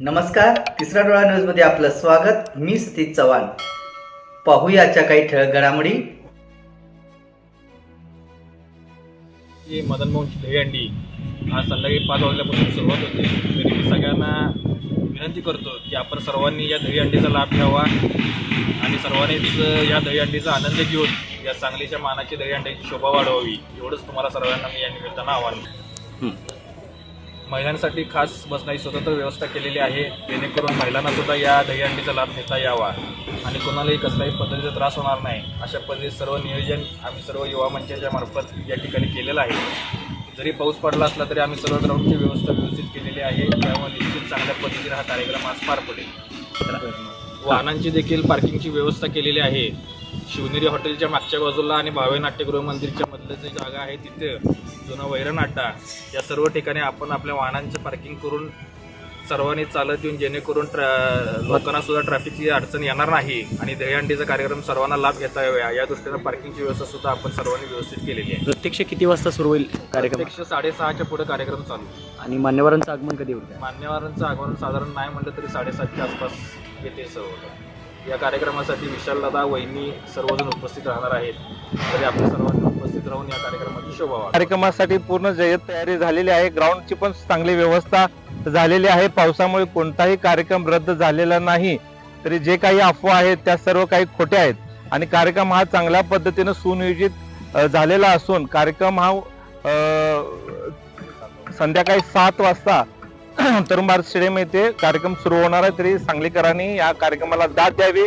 नमस्कार तिसरा डोळा न्यूजमध्ये आपलं स्वागत. मी सतीश चव्हाण. पाहूया आजच्या काही ठळक घडामोडी. ही मदन मोहनची दहीहंडी आज संध्याकाळी पाच वाजल्यापासून सुरुवात होते. तरी मी सगळ्यांना विनंती करतो की आपण सर्वांनी या दहीहंडीचा लाभ घ्यावा आणि सर्वांनीच या दहीहंडीचा आनंद घेऊन या सांगलीच्या मानाची दहीहंडीची शोभा वाढवावी. एवढंच तुम्हाला सर्वांना मी या निमित्तानं आवाहन. महिलांसाठी खास बसण्याची स्वतंत्र व्यवस्था केलेली आहे. जेणेकरून महिलांनासुद्धा या दहीहंडीचा लाभ घेता यावा. आणि कोणालाही कसल्याही पद्धतीचा त्रास होणार नाही. अशा पद्धतीत सर्व नियोजन आम्ही सर्व युवा मंचाच्या मार्फत या ठिकाणी केलेलं आहे. जरी पाऊस पडला असला तरी आम्ही सर्व ग्राउंडची व्यवस्था व्यवस्थित केलेली आहे. त्यामुळे निश्चित चांगल्या पद्धतीने हा कार्यक्रम आज पार पडेल. वाहनांची देखील पार्किंगची व्यवस्था केलेली आहे. शिवनेरी हॉटेलच्या मागच्या बाजूला आणि भावे नाट्यगृह मंदिरच्या मधलं जे जागा आहे तिथे जुना वैरण अड्डा या सर्व ठिकाणी आपण आपल्या वाहनांचं पार्किंग करून सर्वांनी चालत येऊन जेणेकरून ट्रॅ लोकांना सुद्धा ट्रॅफिकची अडचण येणार नाही आणि दहीहंडीचा कार्यक्रम सर्वांना लाभ घेता यावा. या दृष्टीनं पार्किंगची व्यवस्था सुद्धा आपण सर्वांनी व्यवस्थित केलेली आहे. प्रत्यक्ष किती वाजता सुरू होईल कार्यक्रम? प्रत्यक्ष साडेसहाच्या पुढे कार्यक्रम चालू आणि मान्यवरांचं आगमन कधी होईल? मान्यवरांचं आगमन साधारण नाही म्हटलं तरी साडेसातच्या आसपास येते सर्व. या कार्यक्रमासाठी विशाल दादा वहिनी सर्वजण उपस्थित राहणार आहेत. तरी आपण सर्वांनी उपस्थित राहून या कार्यक्रमाची शोभा कार्यक्रमासाठी पूर्ण जय्यत तयारी झालेली आहे. ग्राउंडची पण चांगली व्यवस्था झालेली आहे. पावसामुळे कोणताही कार्यक्रम रद्द झालेला नाही. तरी जे काही अफवा आहेत त्या सर्व काही खोट्या आहेत. आणि कार्यक्रम हा चांगल्या पद्धतीनं सुनियोजित झालेला असून कार्यक्रम हा संध्याकाळी सात वाजता तरुण भारत स्टेडियम येथे कार्यक्रम सुरू होणार आहे. तरी सांगलीकरांनी या कार्यक्रमाला दाद द्यावी.